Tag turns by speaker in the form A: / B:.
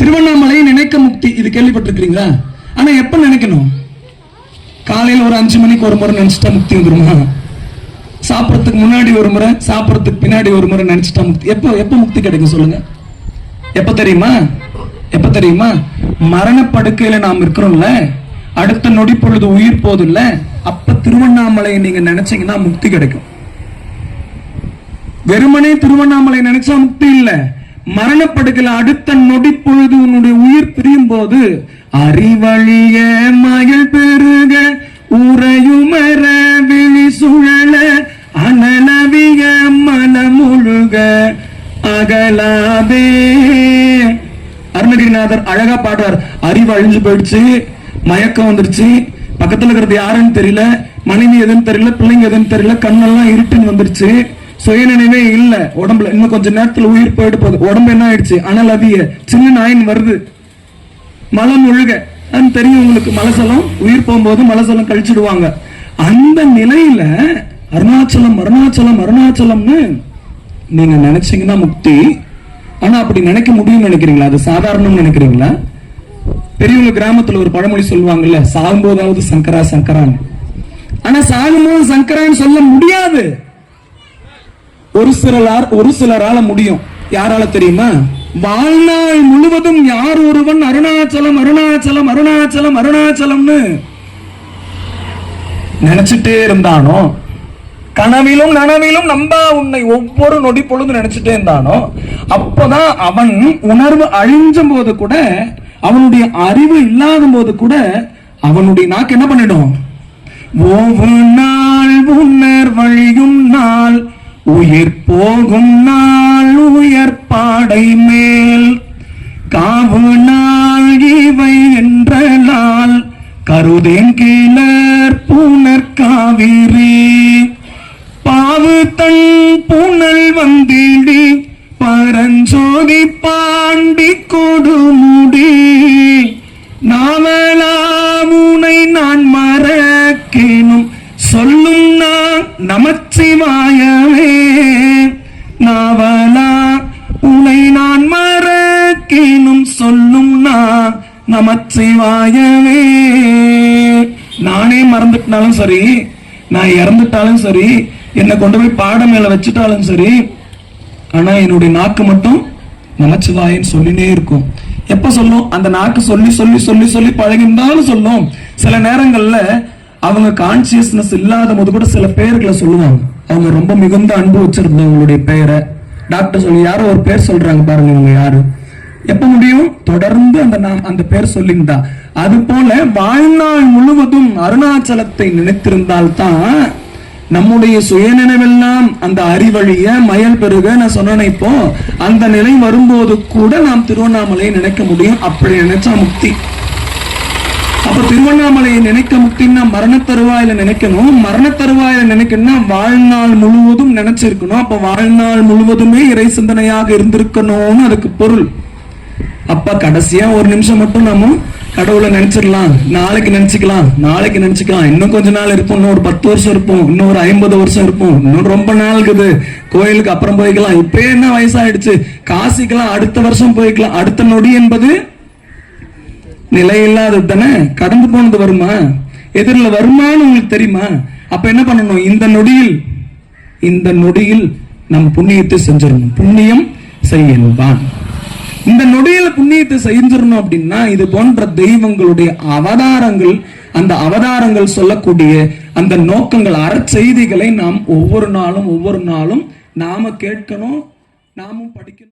A: திருவண்ணாமலையை நினைக்க முக்தி. இது கேள்விப்பட்டிருக்கிறீங்களா? ஆனா எப்ப நினைக்கணும்? காலையில ஒரு அஞ்சு மணிக்கு ஒரு முறை நினைச்சிட்டா முக்தி வந்துருமா? சாப்பிட்றதுக்கு முன்னாடி ஒரு முறை சாப்பிட்றதுக்கு பின்னாடி ஒரு முறை நினைச்சிட்டா முக்தி. எப்போ எப்போ முக்தி கிடைக்கும் சொல்லுங்க. எப்ப தெரியுமா? எப்ப தெரியுமா? மரணப்படுக்கையில நாம் இருக்கிறோம்ல. அடுத்த நொடி பொழுது உயிர் போதும்ல. அப்ப திருவண்ணாமலையை நீங்க நினைச்சீங்கன்னா முக்தி கிடைக்கும். வெறுமனே திருவண்ணாமலை நினைச்சா முக்தி இல்ல. மரணப்படுகிற அடுத்த நொடி பொழுது உன்னுடைய உயிர் பிரியும் போது அறிவழிய மயில் பெருக உரையுமர விழி சுழல அனலவிய மனமுழுக அகலாதே. அருணகிரிநாதர் அழகா பாடுறார். அறிவு அழிஞ்சு போயிடுச்சு மயக்கம் வந்துருச்சு. பக்கத்துல இருக்கிறது யாருன்னு தெரியல மனைவி எதுன்னு தெரியல பிள்ளைங்க எதுன்னு தெரியல கண்ணெல்லாம் இருட்டுன்னு வந்துருச்சு. சுயநினைவே இல்லை. உடம்புல இன்னும் கொஞ்ச நேரத்தில் உயிர் போயிட்டு போகுது. உடம்பு என்ன ஆயிடுச்சு? அனல் அதிக சின்ன நாயின் வருது. மலம் ஒழுக தெரியும் உங்களுக்கு. மலசலம் உயிர் போகும்போது மலசலம் கழிச்சிடுவாங்க. அந்த நிலையில அருணாச்சலம் அருணாச்சலம் அருணாச்சலம்னு நீங்க நினைச்சீங்கன்னா முக்தி. ஆனா அப்படி நினைக்க முடியும்னு நினைக்கிறீங்களா? அது சாதாரணம்னு நினைக்கிறீங்களா? பெரியவங்க கிராமத்துல ஒரு பழமொழி சொல்லுவாங்கல்ல சாகும்போதாவது சங்கரா சங்கரான்னு. ஆனா சாகும்போது சங்கரான்னு சொல்ல முடியாது. ஒரு சிலரார் ஒரு சிலரால முடியும். யாரால தெரியுமா? வாழ்நாள் முழுவதும் யார் ஒருவன் அருணாச்சலம் அருணாச்சலம் அருணாச்சலம் அருணாச்சலம்னு நினைச்சிட்டே இருந்தானோ? கனவிலும் நனவிலும் நம்பா உன்னை ஒவ்வொரு நொடி பொழுது நினைச்சிட்டே இருந்தானோ? அப்பதான் அவன் உணர்வு அழிஞ்ச போது கூட அவனுடைய அறிவு இல்லாத போது கூட அவனுடைய நாக்கு என்ன பண்ணிடும்? ஒவ்வொரு நாள் உணர் வழியும் நாள். உயிர் போகும் நாள் உயர் பாடை மேல் காவு நாள் இவை என்ற நாள். கருதேன் கீழர் புனர் காவிரி பாவு தன் புனல் வந்திடி. பரஞ்சோதி பாண்டி கொடுமுடி. நாவலாமுனை நமச்சிவாயவே நாவலா உனை நான் மறக்கினும் சொல்லும் நான் நமச்சிவாயவே. நானே மறந்துட்டாலும் சரி நான் இறந்துட்டாலும் சரி என்னை கொண்டு போய் பாட மேல வச்சுட்டாலும் சரி ஆனா என்னுடைய நாக்கு மட்டும் நமச்சிவாயன்னு சொல்லினே இருக்கும். எப்ப சொல்லும்? அந்த நாக்கு சொல்லி சொல்லி சொல்லி சொல்லி பழகிருந்தாலும் சொல்லும். சில நேரங்கள்ல அவங்க கான்சியஸ்னஸ் இல்லாத போது கூட சில பெயர்களை சொல்லுவாங்க. அவங்க ரொம்ப மிகுந்த அன்பு வச்சிருந்தவங்களுடைய பெயரை. டாக்டர் சொல்லி யாரோ ஒரு பேர் சொல்றாங்க பாருங்க இவங்க யாரு. எப்ப முடியும்? தொடர்ந்து அந்த நாம் அந்த பேர் சொல்லியிருந்தா. அது போல வாழ்நாள் முழுவதும் அருணாச்சலத்தை நினைத்திருந்தால்தான் நம்முடைய சுயநினைவெல்லாம் அந்த அறிவழிய மயல் பெருக. நான் சொன்னேன் இப்போ அந்த நிலை வரும்போது கூட நாம் திருவண்ணாமலையை நினைக்க முடியும். அப்படி நினைச்சா முக்தி. அப்ப திருவண்ணாமலையை நினைக்க முக்தின்னா மரண தருவாயில நினைக்கணும். மரண தருவாயில நினைக்கணும்னா வாழ்நாள் முழுவதும் நினைச்சிருக்கணும். அப்ப வாழ்நாள் முழுவதுமே இறை சிந்தனையாக இருந்திருக்கணும்னு அதுக்கு பொருள். அப்ப கடைசியா ஒரு நிமிஷம் மட்டும் நம்ம கடவுளை நினைச்சிடலாம். நாளைக்கு நினைச்சுக்கலாம். நாளைக்கு நினைச்சுக்கலாம். இன்னும் கொஞ்ச நாள் இருப்போம். இன்னும் ஒரு பத்து வருஷம் இருப்போம். இன்னும் ஒரு ஐம்பது வருஷம் இருப்போம். இன்னும் ரொம்ப நாள் இருக்குது. கோயிலுக்கு அப்புறம் போய்க்கலாம். இப்பயே என்ன வயசாயிடுச்சு? காசிக்கலாம் அடுத்த வருஷம் போய்க்கலாம். அடுத்த நொடி என்பது நிலையில்லாதது தானே கடந்து போனது வருமா? எதிரில் வருமான்னு உங்களுக்கு தெரியுமா? அப்ப என்ன பண்ணணும்? இந்த நொடியில் இந்த நொடியில் நம்ம புண்ணியத்தை செஞ்சிடணும். புண்ணியம் செய்யன்பான் இந்த நொடியில புண்ணியத்தை செஞ்சிடணும் அப்படின்னா இது போன்ற தெய்வங்களுடைய அவதாரங்கள் அந்த அவதாரங்கள் சொல்லக்கூடிய அந்த நோக்கங்கள் அறச்செய்திகளை நாம் ஒவ்வொரு நாளும் ஒவ்வொரு நாளும் நாம கேட்கணும் நாமும் படிக்கணும்.